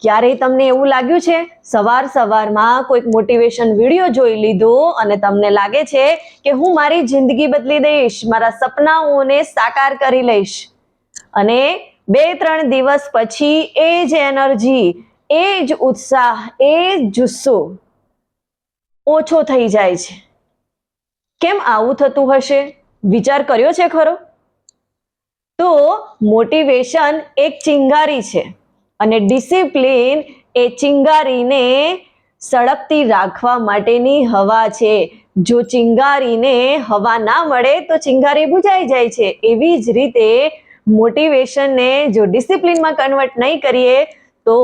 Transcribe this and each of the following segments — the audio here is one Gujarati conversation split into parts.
ક્યારેય તમને એવું લાગ્યું છે? સવાર સવારમાં કોઈક મોટિવેશન વીડિયો જોઈ લીધો અને તમને લાગે છે કે હું મારી જિંદગી બદલી દઈશ, મારા સપનાઓને સાકાર કરી લઈશ. અને બે ત્રણ દિવસ પછી એ જ એનર્જી, એ જ ઉત્સાહ, એ જ જુસ્સો ઓછો થઈ જાય છે. કેમ આવું થતું હશે? વિચાર કર્યો છે ખરો? તો મોટિવેશન એક ચિંગારી છે. અને ડિસિપ્લિન એ ચિંગારીને સળગતી રાખવા માટેની હવા છે. જો ચિંગારીને હવા ના મળે તો ચિંગારી બુજાઈ જાય છે. એવી જ રીતે મોટિવેશનને જો ડિસિપ્લિનમાં કન્વર્ટ નહીં કરીએ તો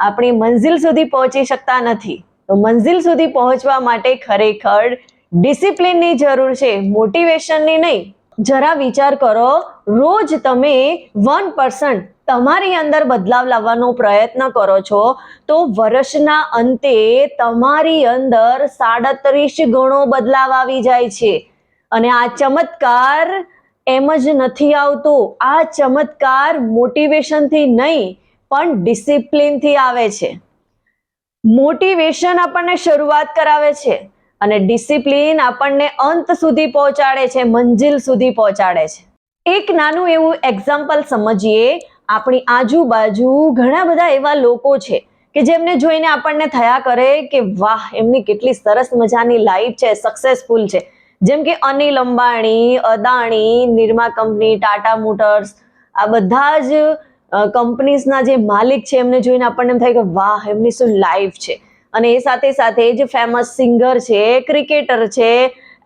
આપણી મંઝિલ સુધી પહોંચી શકતા નથી. તો મંઝિલ સુધી પહોંચવા માટે ખરેખર ડિસિપ્લિનની જરૂર છે મોટિવેશનની નહીં. જરા વિચાર કરો, રોજ તમે વન પર્સન્ટ તમારી અંદર બદલાવ લાવવાનો પ્રયત્ન કરો છો, તો વર્ષના અંતે તમારી અંદર સાડત્રીસ ગણો બદલાવ આવી જાય છે. અને આ ચમત્કાર એમ જ નથી આવતો. આ ચમત્કાર મોટિવેશનથી નહીં, પણ ડિસિપ્લિનથી આવે છે. મોટિવેશન આપણને શરૂઆત કરાવે છે અને ડિસિપ્લિન આપણને અંત સુધી પહોંચાડે છે, મંજિલ સુધી પહોંચાડે છે. એક નાનું એવું એક્ઝામ્પલ સમજીએ આપણી આજુબાજુ ઘણા બધા એવા લોકો છે કે જેમને જોઈને આપણને થયા કરે કે વાહ, એમની કેટલી સરસ મજાની લાઈફ છે સક્સેસફુલ છે. જેમ કે અનિલ અંબાણી, અદાણી, નિરમા કંપની, ટાટા મોટર્સ, આ બધા જ કંપનીઝના જે માલિક છે, એમને જોઈને આપણને એમ થાય કે વાહ, એમની શું લાઈફ છે. અને એ સાથે સાથે જે ફેમસ સિંગર છે ક્રિકેટર છે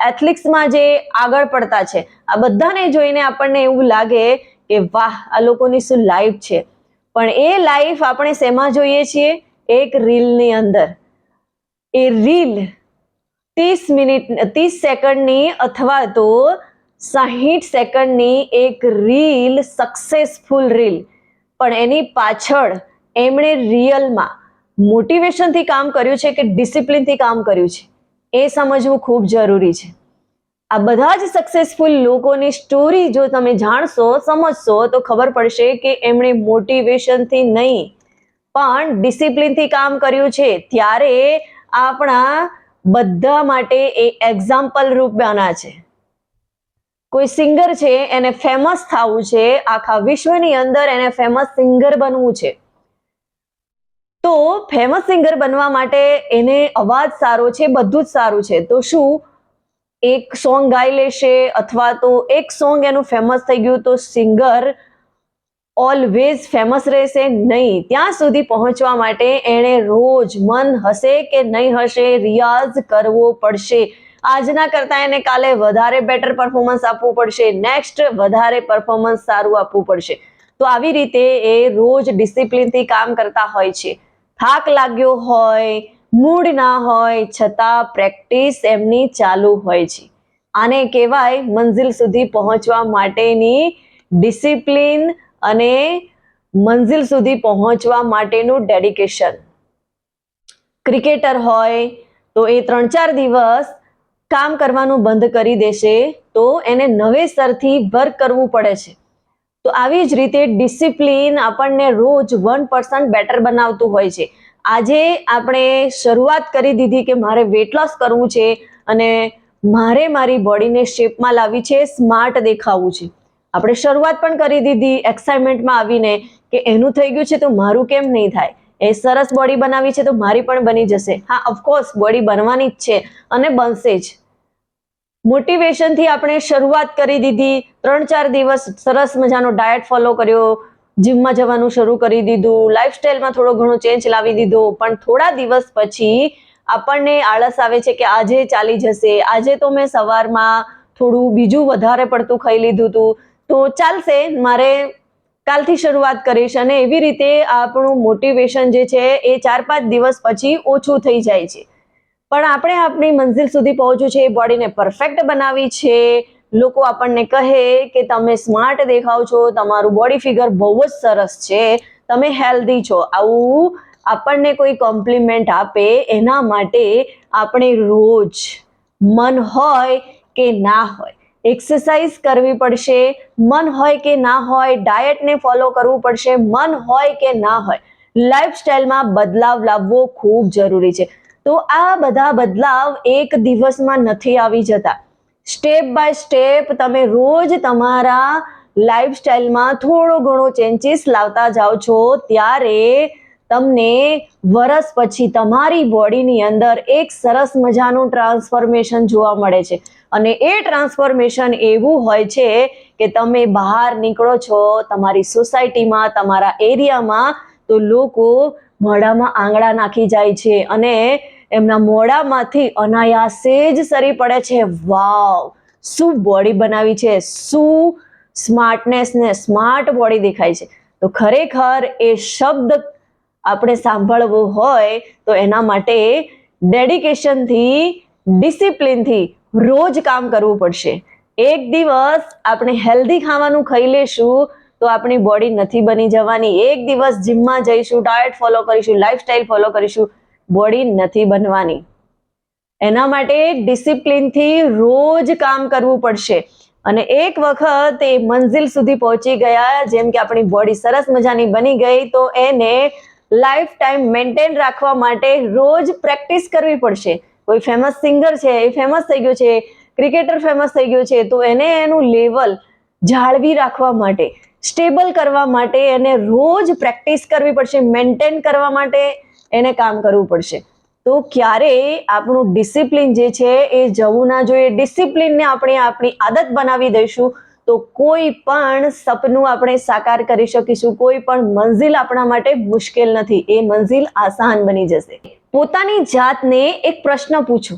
એથ્લેટિક્સમાં જે આગળ પડતા છે, આ બધાને જોઈને આપણને એવું લાગે કે વાહ, આ લોકોની શું લાઈફ છે? પણ એ લાઈફ આપણે શેમાં જોઈએ છીએ? એક રીલની અંદર. એ રીલ ત્રીસ મિનિટ, ત્રીસ સેકન્ડની અથવા તો સાહીઠ સેકન્ડની એક રીલ સક્સેસફુલ રીલ પણ એની પાછળ એમણે રિયલમાં મોટિવેશનથી કામ કર્યું છે કે ડિસિપ્લિનથી કામ કર્યું છે? એ સમજવું ખૂબ જરૂરી છે. આ બધા જ સક્સેસફુલ લોકોની સ્ટોરી જો તમે જાણશો, સમજશો, તો ખબર પડશે કે એમણે મોટિવેશનથી નહીં, પણ ડિસિપ્લિનથી કામ કર્યું છે. ત્યારે આપણા બધા માટે એ એક્ઝામ્પલ રૂપ બના છે. કોઈ સિંગર છે, એને ફેમસ થવું છે, આખા વિશ્વની અંદર એને ફેમસ સિંગર બનવું છે. તો ફેમસ સિંગર બનવા માટે એને અવાજ સારો છે, બધું જ સારું છે. તો શું એક સોંગ ગાઈ લેશે અથવા તો એક સોંગ એનું ફેમસ થઈ ગયું તો સિંગર ઓલવેઝ ફેમસ રહેશે નહીં. ત્યાં સુધી પહોંચવા માટે એણે રોજ મન હશે કે નહીં હશે રિયાઝ કરવો પડશે. આજના કરતા એને કાલે વધારે બેટર પરફોર્મન્સ આપવું પડશે. નેક્સ્ટ વધારે પરફોર્મન્સ સારું આપવું પડશે. તો આવી રીતે એ રોજ ડિસિપ્લિનથી કામ કરતા હોય છે. થાક લાગ્યો હોય મૂડ ના હોય, છતાં પ્રેક્ટિસ એમની ચાલુ હોય છે. આને કહેવાય મંઝિલ સુધી પહોંચવા માટેની ડિસિપ્લિન અને મંઝિલ સુધી પહોંચવા માટેનું ડેડિકેશન. ક્રિકેટર હોય તો એ ત્રણ ચાર દિવસ કામ કરવાનું બંધ કરી દેશે તો એને નવેસરથી વર્ક કરવું પડે છે. તો આવી જ રીતે ડિસિપ્લિન આપણને રોજ વન પર્સન્ટ બેટર બનાવતું હોય છે. આજે આપણે શરૂઆત કરી દીધી કે મારે વેટ લોસ કરવું છે અને મારે મારી બોડીને શેપમાં લાવી છે સ્માર્ટ દેખાવું છે. આપણે શરૂઆત પણ કરી દીધી એક્સાઇટમેન્ટમાં આવીને કે એનું થઈ ગયું છે તો મારું કેમ નહીં થાય? એ સરસ બોડી બનાવી છે તો મારી પણ બની જશે. હા ઓફકોર્સ બોડી બનવાની જ છે અને બનશે જ. મોટિવેશનથી આપણે શરૂઆત કરી દીધી. ત્રણ ચાર દિવસ સરસ મજાનો ડાયટ ફોલો કર્યો. જીમમાં જવાનું શરૂ કરી દીધું લાઈફસ્ટાઈલમાં થોડો ઘણો ચેન્જ લાવી દીધો, પણ થોડા દિવસ પછી આપણને આળસ આવે છે કે આજે ચાલી જશે, આજે તો મેં સવારમાં થોડું બીજું વધારે પડતું ખાઈ લીધું હતું તો ચાલશે, મારે કાલથી શરૂઆત કરીશ અને એવી રીતે આપણું મોટિવેશન જે છે એ ચાર પાંચ દિવસ પછી ઓછું થઈ જાય છે. પણ આપણે આપણી મંઝિલ સુધી પહોંચવું છે, એ બોડીને પરફેક્ટ બનાવી છે લોકો આપણને કહે કે તમે સ્માર્ટ દેખાવ છો, તમારું બોડી ફિગર બહુ જ સરસ છે, તમે હેલ્ધી છો. આવું આપણને કોઈ કોમ્પ્લિમેન્ટ આપે એના માટે આપણે રોજ મન હોય કે ના હોય. એક્સરસાઇઝ કરવી પડશે, મન હોય કે ના હોય ડાયટને ફોલો કરવું પડશે, મન હોય કે ના હોય. લાઈફસ્ટાઈલમાં બદલાવ લાવવો ખૂબ જરૂરી છે. તો આ બધા બદલાવ એક દિવસમાં નથી આવી જતા. સ્ટેપ બાય સ્ટેપ તમે રોજ તમારા લાઈફસ્ટાઈલમાં થોડો ઘણો ચેન્જીસ લાવતા જાઓ છો, ત્યારે તમને વરસ પછી તમારી બોડીની અંદર એક સરસ મજાનું ટ્રાન્સફોર્મેશન જોવા મળે છે. અને એ ટ્રાન્સફોર્મેશન એવું હોય છે કે તમે બહાર નીકળો છો, તમારી સોસાયટીમાં તમારા એરિયામાં તો લોકો મોઢામાં આંગળા નાખી જાય છે અને એમના મોઢામાંથી અનાયાસે જ સરી પડે છે. વાવ! શું બોડી બનાવી છે? શું સ્માર્ટનેસ ને સ્માર્ટ બોડી દેખાય છે? તો ખરેખર એ શબ્દ આપણે સાંભળવો હોય તો એના માટે ડેડિકેશનથી ડિસિપ્લિનથી રોજ કામ કરવું પડશે. એક દિવસ આપણે હેલ્ધી ખાવાનું ખાઈ લેશું તો આપણી બોડી નથી બની જવાની. એક દિવસ જીમમાં જઈશું ડાયટ ફોલો કરીશું લાઈફસ્ટાઈલ ફોલો કરીશું બોડી નથી બનવાની. એના માટે ડિસિપ્લિનથી રોજ કામ કરવું પડશે. અને એક વખત એ મંઝિલ સુધી પહોંચી ગયા, જેમ કે આપણી બોડી સરસ મજાની બની ગઈ, તો એને લાઈફ ટાઈમ મેન્ટેન રાખવા માટે રોજ પ્રેક્ટિસ કરવી પડશે. કોઈ ફેમસ સિંગર છે, એ ફેમસ થઈ ગયો છે ક્રિકેટર ફેમસ થઈ ગયો છે, તો એને એનું લેવલ જાળવી રાખવા માટે સ્ટેબલ કરવા માટે એને રોજ પ્રેક્ટિસ કરવી પડશે મેન્ટેન કરવા માટે. એને કામ કરવું પડશે. તો ક્યારેય આપણું ડિસિપ્લિન જે છે એ જવું ના જોઈએ. ડિસિપ્લિનને આપણે આપણી આદત બનાવી દઈશું તો કોઈ પણ સપનું આપણે સાકાર કરી શકીશું. કોઈ પણ મંઝિલ આપણા માટે મુશ્કેલ નથી. એ મંઝિલ આસાન બની જશે. પોતાની જાતને એક પ્રશ્ન પૂછો.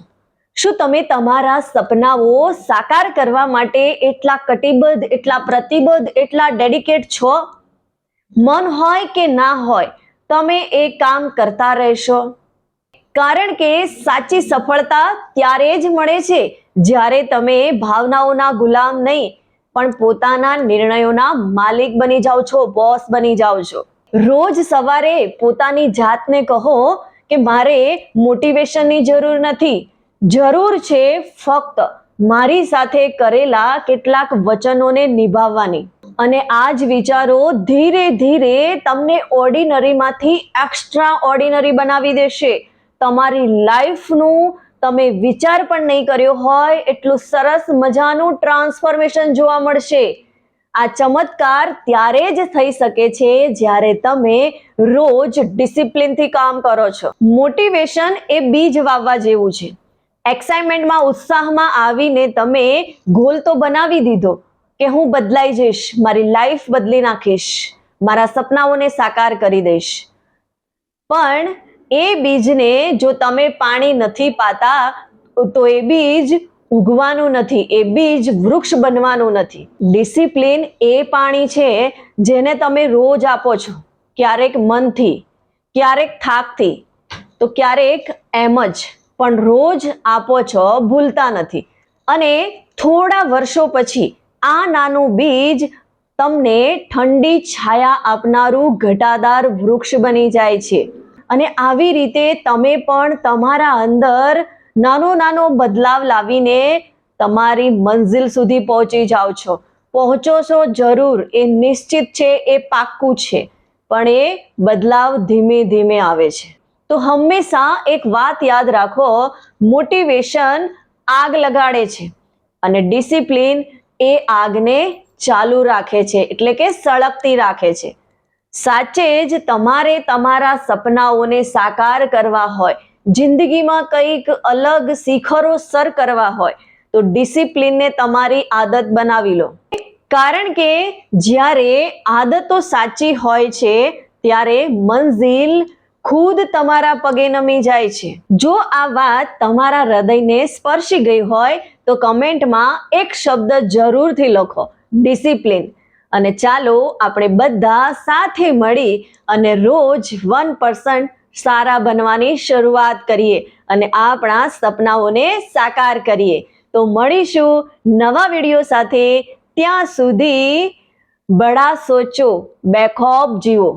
શું તમે તમારા સપનાઓ સાકાર કરવા માટે એટલા કટિબદ્ધ, એટલા પ્રતિબદ્ધ, એટલા ડેડિકેટ છો? મન હોય કે ના હોય? તમે એ કામ કરતા રહેશો. કારણ કે સાચી સફળતા ત્યારે જ મળે છે જ્યારે તમે ભાવનાઓના ગુલામ નહીં, પણ પોતાના નિર્ણયોના માલિક બની જાઓ છો બોસ બની જાઓ છો. રોજ સવારે પોતાની જાતને કહો કે મારે મોટિવેશનની જરૂર નથી. જરૂર છે ફક્ત મારી સાથે કરેલા કેટલાક વચનોને નિભાવવાની. અને આ જ વિચારો ધીરે ધીરે તમને ઓર્ડિનરીમાંથી એક્સ્ટ્રા ઓર્ડિનરી બનાવી દેશે. તમારી લાઈફનું તમે વિચાર પણ નહીં કર્યો હોય, એટલું સરસ મજાનું ટ્રાન્સફોર્મેશન જોવા મળશે. આ ચમત્કાર ત્યારે જ થઈ શકે છે જ્યારે તમે રોજ ડિસિપ્લિનથી કામ કરો છો. મોટિવેશન એ બીજ વાવવા જેવું છે. એક્સાઇટમેન્ટમાં ઉત્સાહમાં આવીને તમે ગોલ તો બનાવી દીધો કે હું બદલાઈ જઈશ, મારી લાઈફ બદલી નાખીશ, મારા સપનાઓને સાકાર કરી દઈશ. પણ એ બીજને જો તમે પાણી નથી પાતા, તો એ બીજ ઉગવાનું નથી, એ બીજ વૃક્ષ બનવાનું નથી. ડિસિપ્લિન એ પાણી છે, જેને તમે રોજ આપો છો, ક્યારેક મનથી, ક્યારેક થાકથી, તો ક્યારેક એમ જ. પણ રોજ આપો છો, ભૂલતા નથી. અને થોડા વર્ષો પછી આ નાનું બીજ તમને ઠંડી છાયા આપનારું ઘટાદાર વૃક્ષ બની જાય છે. અને આવી રીતે તમે પણ તમારા અંદર નાનો નાનો બદલાવ લાવીને તમારી મંઝિલ સુધી પહોંચી જાઓ છો. પહોંચો છો જરૂર, એ નિશ્ચિત છે, એ પાક્કું છે, પણ એ બદલાવ ધીમે ધીમે આવે છે. તો હંમેશા એક વાત યાદ રાખો, મોટિવેશન આગ લગાડે છે. અને ડિસિપ્લિન એ આગને ચાલુ રાખે છે, એટલે કે સળગતી રાખે છે. સાચે જ તમારે તમારા સપનાઓને સાકાર કરવા હોય, જિંદગીમાં કંઈક અલગ શિખરો સર કરવા હોય, તો ડિસિપ્લિનને તમારી આદત બનાવી લો. કારણ કે જ્યારે આદતો સાચી હોય છે, ત્યારે મંઝિલ ખુદ તમારા પગે નમી જાય છે. જો આ વાત તમારા હૃદયને સ્પર્શી ગઈ હોય, તો કમેન્ટમાં એક શબ્દ જરૂરથી લખો. ડિસિપ્લિન. અને ચાલો આપણે બધા સાથે મળી અને રોજ વન પર્સન્ટ સારા બનવાની શરૂઆત કરીએ અને આપણા સપનાઓને સાકાર કરીએ. તો મળીશું નવા વીડિયો સાથે. ત્યાં સુધી બડા સોચો બેખોફ જીવો.